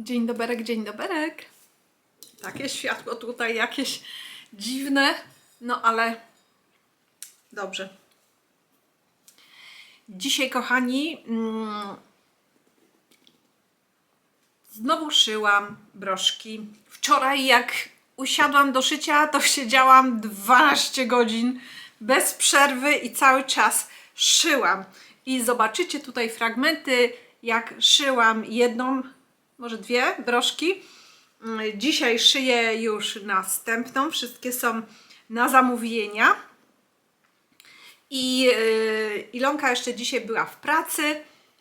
Dzień doberek, dzień doberek. Takie światło tutaj jakieś dziwne, no ale dobrze. Dzisiaj, kochani, mm, znowu szyłam broszki. Wczoraj, jak usiadłam do szycia, to siedziałam 12 godzin bez przerwy i cały czas szyłam. I zobaczycie tutaj fragmenty, jak szyłam jedną, może dwie broszki. Mm, Dzisiaj szyję już następną. Wszystkie są na zamówienia. I yy, Ilonka jeszcze dzisiaj była w pracy.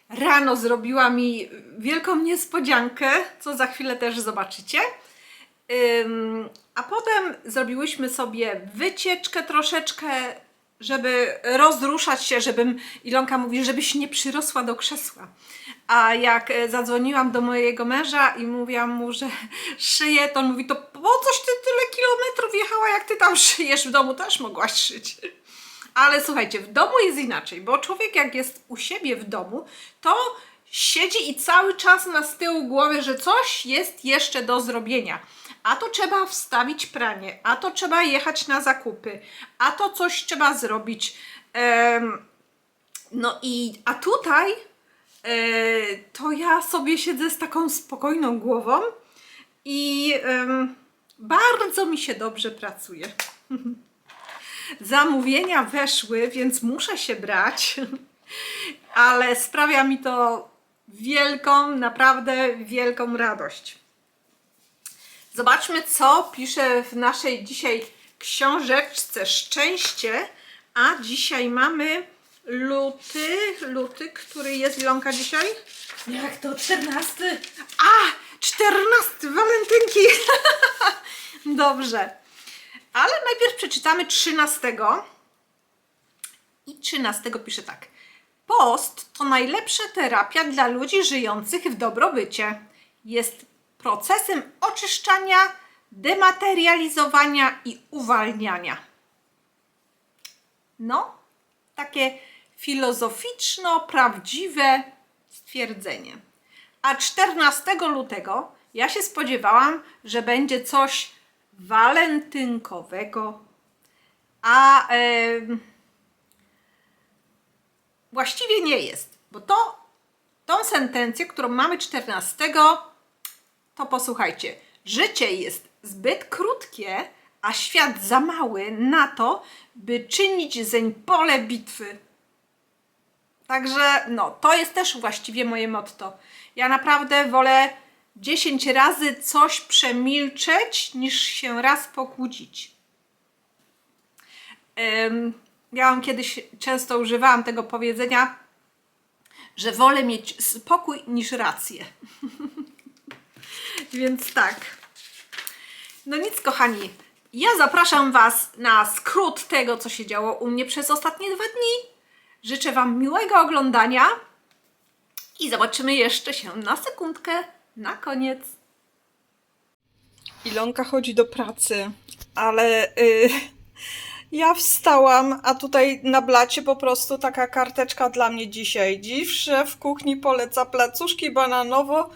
Rano zrobiła mi wielką niespodziankę, co za chwilę też zobaczycie. A potem zrobiłyśmy sobie wycieczkę troszeczkę, żeby rozruszać się, żebym, Ilonka mówi, żebyś nie przyrosła do krzesła. A jak e, zadzwoniłam do mojego męża i mówiłam mu, że szyję, to on mówi, to po coś ty tyle kilometrów jechała, jak ty tam szyjesz w domu, też mogłaś szyć. Ale słuchajcie, w domu jest inaczej, bo człowiek jak jest u siebie w domu, to siedzi i cały czas ma z tyłu głowy, że coś jest jeszcze do zrobienia. A to trzeba wstawić pranie, a to trzeba jechać na zakupy, a to coś trzeba zrobić. No i, a tutaj e, to ja sobie siedzę z taką spokojną głową i bardzo mi się dobrze pracuje zamówienia weszły, więc muszę się brać, ale sprawia mi to wielką, naprawdę wielką radość. Zobaczmy, co pisze w naszej dzisiaj książeczce Szczęście, a dzisiaj mamy luty, luty, który jest Ilonka dzisiaj? Jak to 14? A, 14 walentynki. Dobrze. Ale najpierw przeczytamy 13. I 13 pisze tak. Post to najlepsza terapia dla ludzi żyjących w dobrobycie. Jest procesem oczyszczania, dematerializowania i uwalniania. No, takie filozoficzno-prawdziwe stwierdzenie. A 14 lutego ja się spodziewałam, że będzie coś walentynkowego, a właściwie nie jest, bo to tą sentencję, którą mamy 14, to posłuchajcie. Życie jest zbyt krótkie, a świat za mały na to, by czynić zeń pole bitwy. Także no, to jest też właściwie moje motto. Ja naprawdę wolę 10 razy coś przemilczeć, niż się raz pokłócić. Mam kiedyś często używałam tego powiedzenia, że wolę mieć spokój niż rację. Więc tak. No nic, kochani. Ja zapraszam Was na skrót tego, co się działo u mnie przez ostatnie dwa dni. Życzę Wam miłego oglądania i zobaczymy jeszcze się na sekundkę na koniec. Ilonka chodzi do pracy, ale y, ja wstałam, a tutaj na blacie po prostu taka karteczka dla mnie dzisiaj. Dziś szef kuchni poleca placuszki bananowo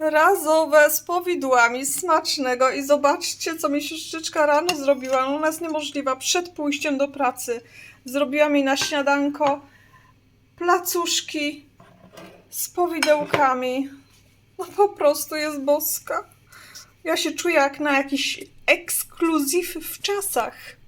razowe z powidłami smacznego i zobaczcie, co mi siostrzyczka rano zrobiła. Ona jest niemożliwa. Przed pójściem do pracy zrobiła mi na śniadanko placuszki z powidełkami. No po prostu jest boska. Ja się czuję jak na jakiś ekskluzyw w czasach.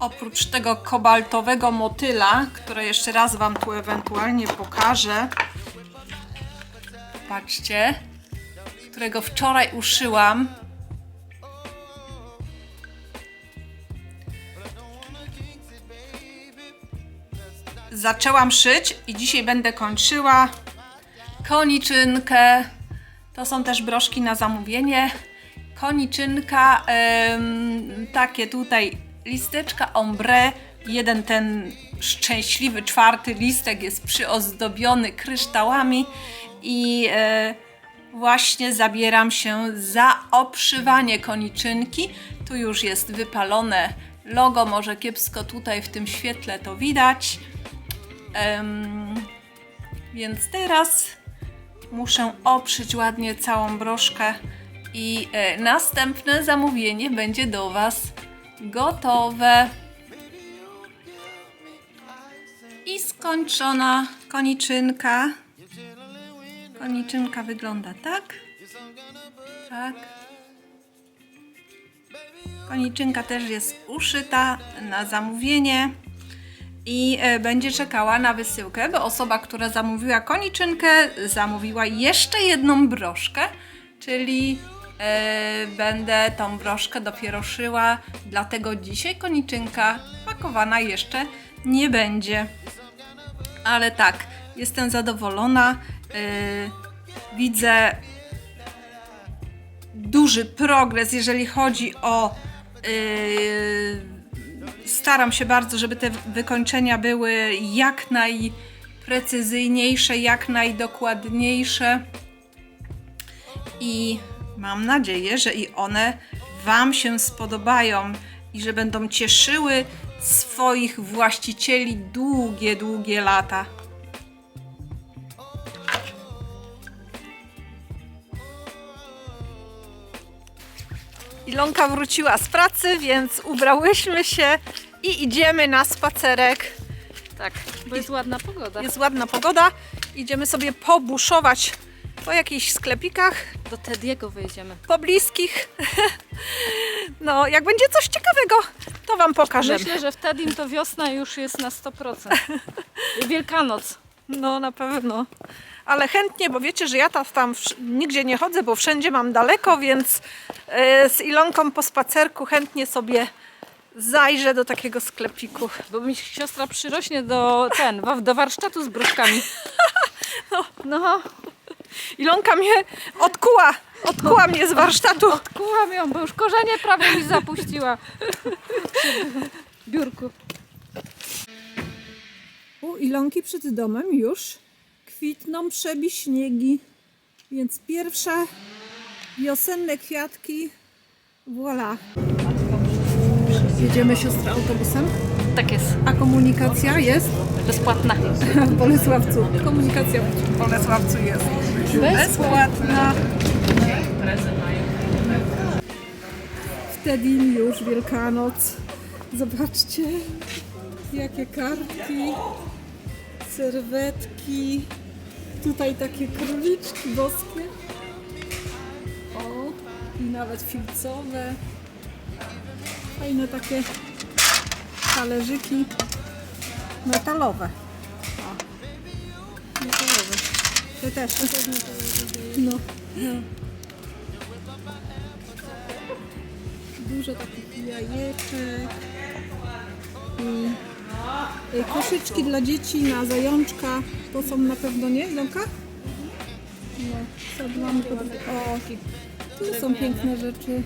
Oprócz tego kobaltowego motyla, które jeszcze raz Wam tu ewentualnie pokażę. Patrzcie, którego wczoraj uszyłam. Zaczęłam szyć i dzisiaj będę kończyła koniczynkę. To są też broszki na zamówienie. Koniczynka, takie tutaj listeczka ombre. Jeden ten szczęśliwy czwarty listek jest przyozdobiony kryształami i e, właśnie zabieram się za obszywanie koniczynki. Tu już jest wypalone logo, może kiepsko tutaj w tym świetle to widać. Więc teraz muszę oprzeć ładnie całą broszkę i e, następne zamówienie będzie do Was gotowe. I skończona koniczynka. Koniczynka wygląda tak. Tak. Koniczynka też jest uszyta na zamówienie i e, będzie czekała na wysyłkę, bo osoba, która zamówiła koniczynkę, zamówiła jeszcze jedną broszkę, czyli będę tą broszkę dopiero szyła, dlatego dzisiaj koniczynka pakowana jeszcze nie będzie. Ale tak, jestem zadowolona. e, widzę duży progres, jeżeli chodzi o. Yy, staram się bardzo, żeby te wykończenia były jak najprecyzyjniejsze, jak najdokładniejsze. I mam nadzieję, że i one Wam się spodobają i że będą cieszyły swoich właścicieli długie, długie lata. Ilonka wróciła z pracy, więc ubrałyśmy się i idziemy na spacerek. Tak, bo jest ładna pogoda. Jest ładna pogoda. Idziemy sobie pobuszować po jakichś sklepikach Do Tediego wejdziemy. pobliskich. No, jak będzie coś ciekawego, to Wam pokażemy. Myślę, że w Tedim to wiosna już jest na 100%. Wielkanoc. No, na pewno. Ale chętnie, bo wiecie, że ja tam, tam nigdzie nie chodzę, bo wszędzie mam daleko, więc e, z Ilonką po spacerku chętnie sobie zajrzę do takiego sklepiku. Bo mi siostra przyrośnie do ten, do warsztatu z bruszkami. No, Ilonka mnie odkuła, odkuła mnie z warsztatu. kułam ją, bo już korzenie prawie mi zapuściła. W biurku. U Ilonki przed domem już kwitną przebiśniegi, więc pierwsze wiosenne kwiatki, voilà. Jedziemy siostra autobusem, Tak jest, a komunikacja jest bezpłatna. w Bolesławcu. Komunikacja w Bolesławcu jest bezpłatna. Wtedy już Wielkanoc. Zobaczcie, jakie kartki, serwetki. Tutaj takie króliczki boskie. O, i nawet filcowe. Fajne takie talerzyki metalowe. Te też. No. no. Dużo takich jajeczek. I y, koszyczki dla dzieci na zajączka. To są na pewno nie, Ilonka? No, szablonki. O, tu są piękne rzeczy.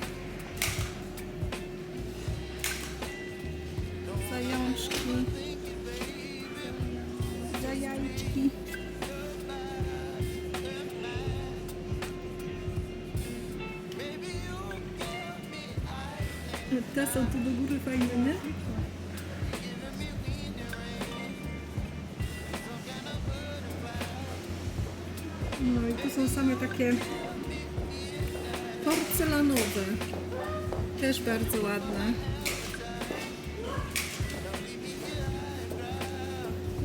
Te są tu do góry fajne, nie? No i tu są same takie porcelanowe. Też bardzo ładne.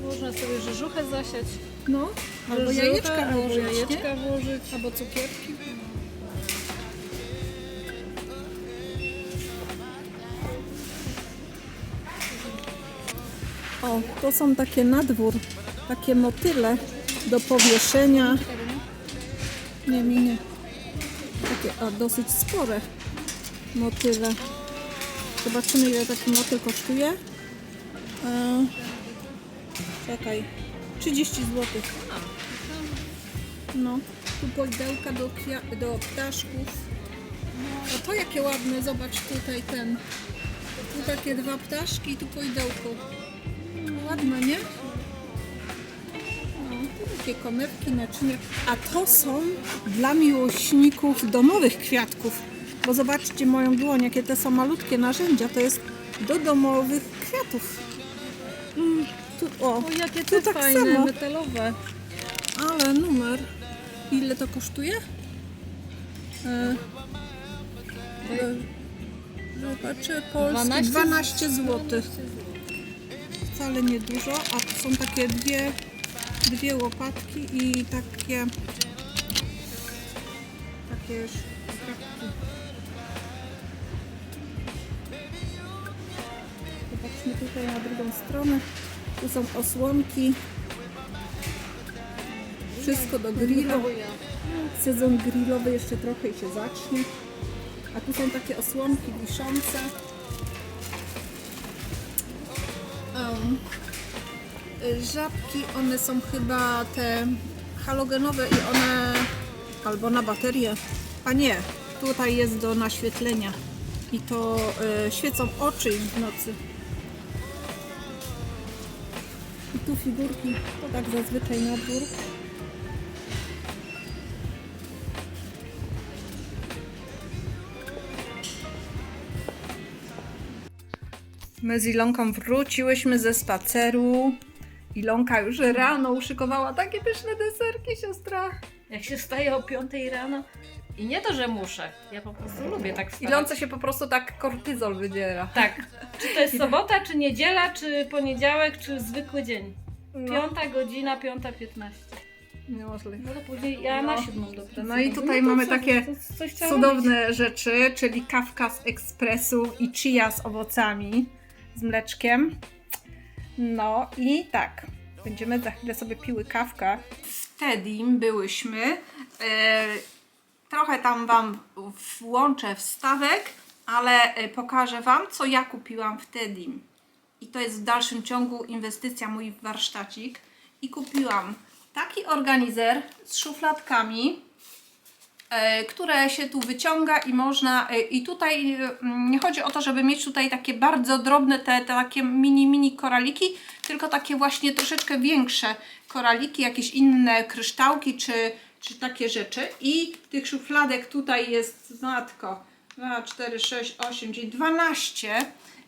Można sobie rzeżuchę zasiać. No, albo jajeczka albo włożyć, jajeczka włożyć. Albo cukierki. O, to są takie nadwór, takie motyle do powieszenia. Nie, nie, nie. Takie, a dosyć spore motyle. Zobaczymy ile taki motyl kosztuje. E, czekaj, 30 zł. No, tu poidełka do, do ptaszków. A to jakie ładne, zobacz tutaj ten. Tu takie dwa ptaszki i tu poidełko. Ładne, nie? No, takie konewki, naczynia. A to są dla miłośników domowych kwiatków. Bo zobaczcie moją dłoń, jakie te są malutkie narzędzia. To jest do domowych kwiatów. Mm, tu, o, O, jakie te tak fajne, samo. metalowe. Ale numer. Ile to kosztuje? E, zobaczę, polski 12 12, zł. Wcale nie dużo, a są takie dwie, dwie łopatki i takie takie szkrawki. Zobaczmy tutaj na drugą stronę. Tu są osłonki. Wszystko do grilla. Sezon grillowy jeszcze trochę i się zacznie. A tu są takie osłonki wiszące. Żabki, one są chyba te halogenowe i one albo na baterię. A nie, tutaj jest do naświetlenia. I to y, świecą oczy w nocy. I tu figurki, to tak zazwyczaj na dwór. My z Ilonką wróciłyśmy ze spaceru. Ilonka już rano uszykowała takie pyszne deserki, siostra. Jak się wstaje o 5 rano, I nie to, że muszę. Ja po prostu lubię tak wstawać. Ilonce się po prostu tak kortyzol wydziela. Tak. Czy to jest sobota, czy niedziela, czy poniedziałek, czy zwykły dzień? No, Piąta godzina, piąta piętnaście. niemożliwe. No to później ja No. na siódmą do pracy. No i tutaj to mamy co, takie to coś trzeba. Cudowne rzeczy, czyli kawka z ekspresu i chia z owocami, z mleczkiem. No i tak, będziemy za chwilę sobie piły kawkę. W Tedim byłyśmy. E, trochę tam Wam włączę wstawek, ale e, pokażę Wam, co ja kupiłam w Tedim. I to jest w dalszym ciągu inwestycja mój warsztacik. I kupiłam taki organizer z szufladkami, które się tu wyciąga i można e, i tutaj e, nie chodzi o to, żeby mieć tutaj takie bardzo drobne te, te takie mini mini koraliki, tylko takie właśnie troszeczkę większe koraliki, jakieś inne kryształki czy, czy takie rzeczy. I tych szufladek tutaj jest matko 2, 4, 6, 8, czyli 12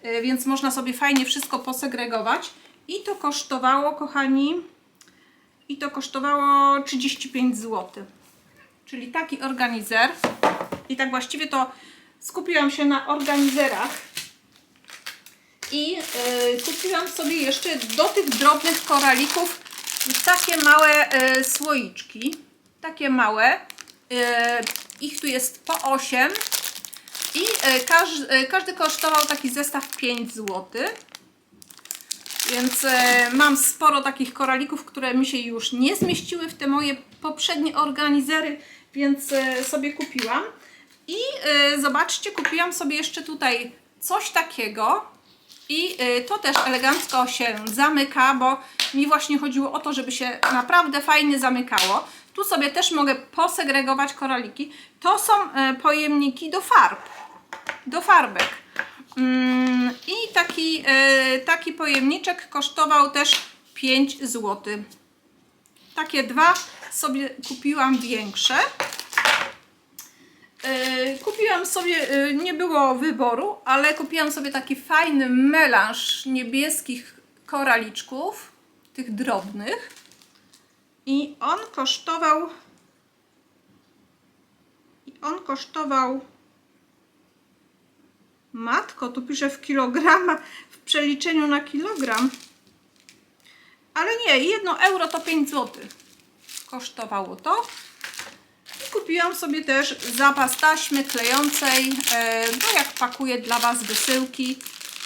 e, więc można sobie fajnie wszystko posegregować. I to kosztowało kochani i to kosztowało 35 zł czyli taki organizer. I tak właściwie to skupiłam się na organizerach. I y, kupiłam sobie jeszcze do tych drobnych koralików takie małe y, słoiczki. Takie małe. Y, ich tu jest po 8. I y, każ, y, każdy kosztował taki zestaw 5 zł. Więc e, mam sporo takich koralików, które mi się już nie zmieściły w te moje poprzednie organizery, więc e, sobie kupiłam. I e, zobaczcie, kupiłam sobie jeszcze tutaj coś takiego. I e, to też elegancko się zamyka, bo mi właśnie chodziło o to, żeby się naprawdę fajnie zamykało. Tu sobie też mogę posegregować koraliki. To są pojemniki do farb, do farbek. Mm, I taki, taki pojemniczek kosztował też 5 zł. Takie dwa sobie kupiłam większe. E, Kupiłam sobie, e, nie było wyboru, ale kupiłam sobie taki fajny melanż niebieskich koraliczków, tych drobnych. I on kosztował. I on kosztował. Matko, tu pisze w kilograma, w przeliczeniu na kilogram. Ale nie, 1 euro to 5 zł. Kosztowało to. I kupiłam sobie też zapas taśmy klejącej, e, bo jak pakuję dla Was wysyłki,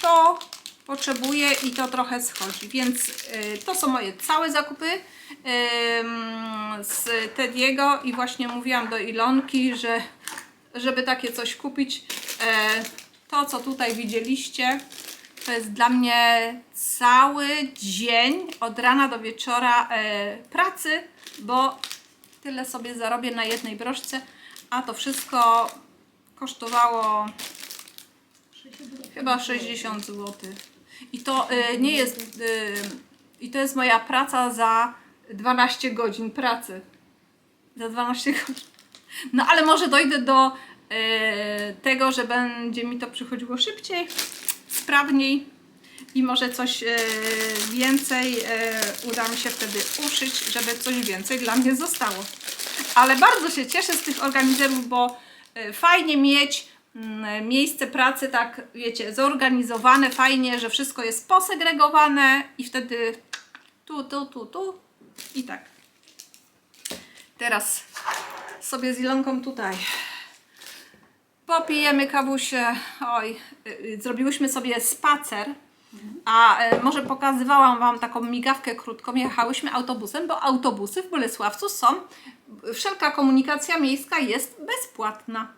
to potrzebuję i to trochę schodzi. Więc e, to są moje całe zakupy z Tediego i właśnie mówiłam do Ilonki, że żeby takie coś kupić, e, to co tutaj widzieliście, to jest dla mnie cały dzień od rana do wieczora e, pracy, bo tyle sobie zarobię na jednej broszce, a to wszystko kosztowało chyba 60 zł. I to e, nie jest e, i to jest moja praca za 12 godzin pracy. Za 12 godzin. No ale może dojdę do e, tego, że będzie mi to przychodziło szybciej, sprawniej i może coś e, więcej e, uda mi się wtedy uszyć, żeby coś więcej dla mnie zostało. Ale bardzo się cieszę z tych organizerów, bo e, fajnie mieć mm, miejsce pracy tak, wiecie, zorganizowane, fajnie, że wszystko jest posegregowane i wtedy tu, tu, tu, tu i tak. Teraz sobie z Ilonką tutaj popijemy kawusie. Oj, y, y, zrobiłyśmy sobie spacer. A y, może pokazywałam Wam taką migawkę krótką. Jechałyśmy autobusem, bo autobusy w Bolesławcu są. Wszelka komunikacja miejska jest bezpłatna.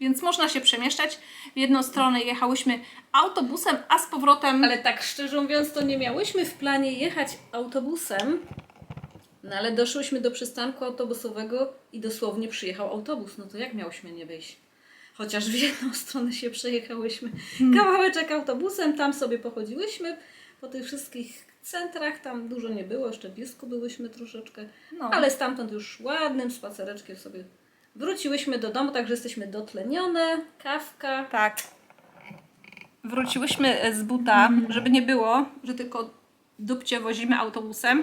Więc można się przemieszczać. W jedną stronę jechałyśmy autobusem, a z powrotem. Ale tak szczerze mówiąc, to nie miałyśmy w planie jechać autobusem, no ale doszłyśmy do przystanku autobusowego i dosłownie przyjechał autobus. No to jak miałyśmy nie wyjść? Chociaż w jedną stronę się przejechałyśmy kawałeczek autobusem, tam sobie pochodziłyśmy po tych wszystkich centrach, tam dużo nie było, jeszcze blisko byłyśmy troszeczkę, No. ale stamtąd już ładnym spacereczkiem sobie wróciłyśmy do domu, także jesteśmy dotlenione, kawka. Tak. Wróciłyśmy e, z buta, żeby nie było, że tylko dupcie wozimy autobusem.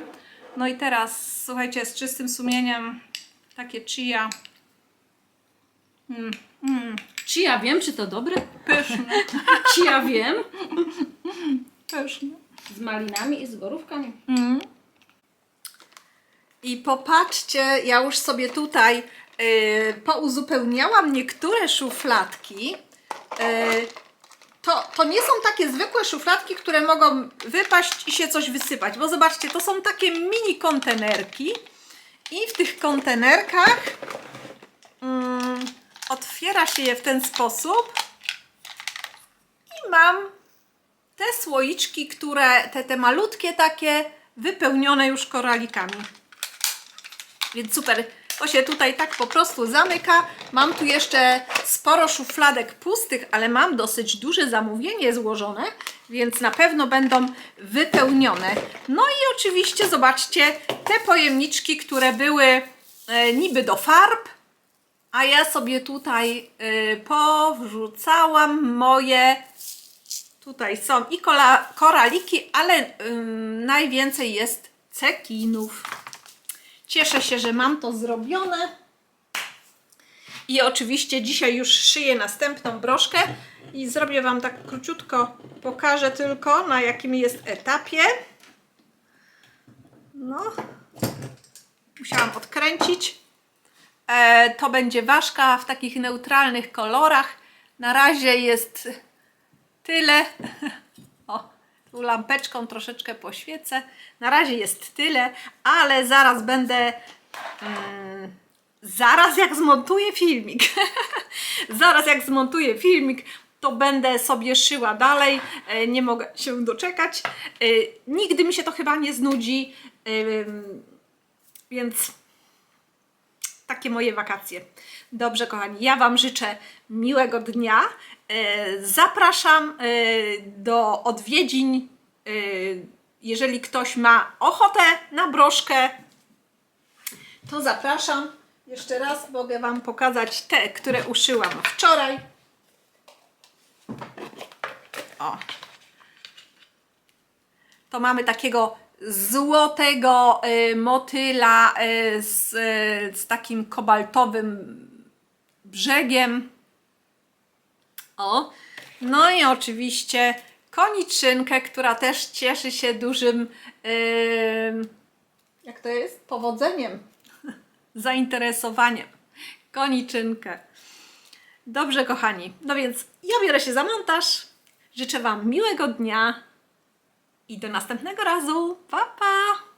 No i teraz, słuchajcie, z czystym sumieniem takie chia Czy ja wiem, czy to dobre? Pyszne, Czy ja wiem? pyszne. Z malinami i z borówkami. I popatrzcie, ja już sobie tutaj y, pouzupełniałam niektóre szufladki. Y, to, to nie są takie zwykłe szufladki, które mogą wypaść i się coś wysypać, bo zobaczcie, to są takie mini kontenerki i w tych kontenerkach mm, otwiera się je w ten sposób i mam te słoiczki, które, te, te malutkie takie, wypełnione już koralikami. Więc super. To się tutaj tak po prostu zamyka. Mam tu jeszcze sporo szufladek pustych, ale mam dosyć duże zamówienie złożone, więc na pewno będą wypełnione. No i oczywiście zobaczcie te pojemniczki, które były e, niby do farb, a ja sobie tutaj e, powrzucałam moje Tutaj są i kola, koraliki, ale najwięcej jest cekinów. Cieszę się, że mam to zrobione. I oczywiście dzisiaj już szyję następną broszkę i zrobię Wam tak króciutko, pokażę tylko na jakim jest etapie. No, musiałam odkręcić. E, to będzie ważka w takich neutralnych kolorach. Na razie jest tyle. O, tu lampeczką troszeczkę poświecę. Na razie jest tyle, ale zaraz będę. Mm, zaraz jak zmontuję filmik. zaraz jak zmontuję filmik, to będę sobie szyła dalej. E, Nie mogę się doczekać. E, Nigdy mi się to chyba nie znudzi. Więc takie moje wakacje. Dobrze, kochani, ja Wam życzę miłego dnia. E, Zapraszam e, do odwiedzin. e, Jeżeli ktoś ma ochotę na broszkę, to zapraszam. Jeszcze raz mogę Wam pokazać te, które uszyłam wczoraj. O. To mamy takiego złotego y, motyla y, z, y, z takim kobaltowym brzegiem. O. No i oczywiście koniczynkę, która też cieszy się dużym jak to jest? Powodzeniem, zainteresowaniem. Koniczynkę. Dobrze, kochani. No więc ja biorę się za montaż. Życzę Wam miłego dnia i do następnego razu. Pa, pa!